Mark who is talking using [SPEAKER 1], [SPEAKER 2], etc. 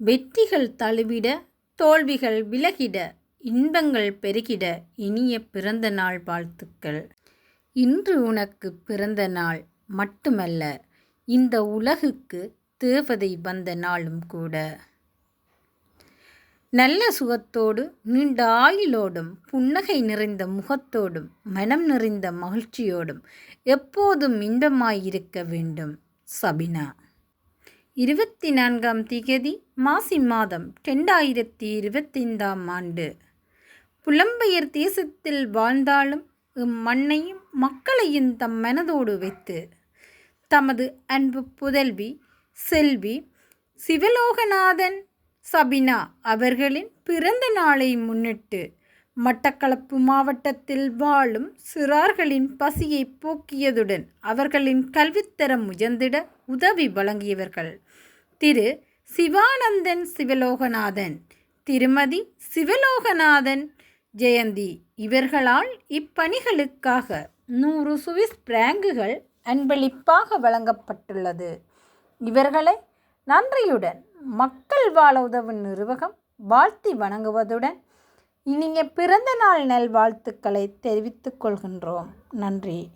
[SPEAKER 1] வெற்றிகள் தழுவிட தோல்விகள் விலகிட இன்பங்கள் பெருகிட இனிய பிறந்த நாள் வாழ்த்துக்கள். இன்று உனக்கு பிறந்த நாள் மட்டுமல்ல இந்த உலகுக்கு தேவதை வந்த நாளும் கூட. நல்ல சுகத்தோடு நீண்ட ஆயுளோடும் புன்னகை நிறைந்த முகத்தோடும் மனம் நிறைந்த மகிழ்ச்சியோடும் எப்போதும் இன்பமாயிருக்க வேண்டும். சபினா இருபத்தி நான்காம் திகதி மாசி மாதம் ரெண்டாயிரத்தி இருபத்தைந்தாம் ஆண்டு. புலம்பெயர் தேசத்தில் வாழ்ந்தாலும் இம்மண்ணையும் மக்களையும் தம் மனதோடு வைத்து தமது அன்பு புதல்வி செல்வி சிவலோகநாதன் சபினா அவர்களின் பிறந்த நாளை முன்னிட்டு மட்டக்களப்பு மாவட்டத்தில் வாழும் சிறார்களின் பசியை போக்கியதுடன் அவர்களின் கல்வித்தரம் உயர்ந்திட உதவி வழங்கியவர்கள். திரு. சிவானந்தன் சிவலோகநாதன் திருமதி சிவலோகநாதன் ஜெயந்தி இவர்களால் இப்பணிகளுக்காக நூறு சுவிஸ் பிராங்குகள் அன்பளிப்பாக வழங்கப்பட்டுள்ளது. இவர்களை நன்றியுடன் மக்கள் வாழ உதவும் நிறுவகம் வாழ்த்தி வணங்குவதுடன் இனிய பிறந்த நாள் நல்வாழ்த்துக்களை தெரிவித்துக் கொள்கின்றோம். நன்றி.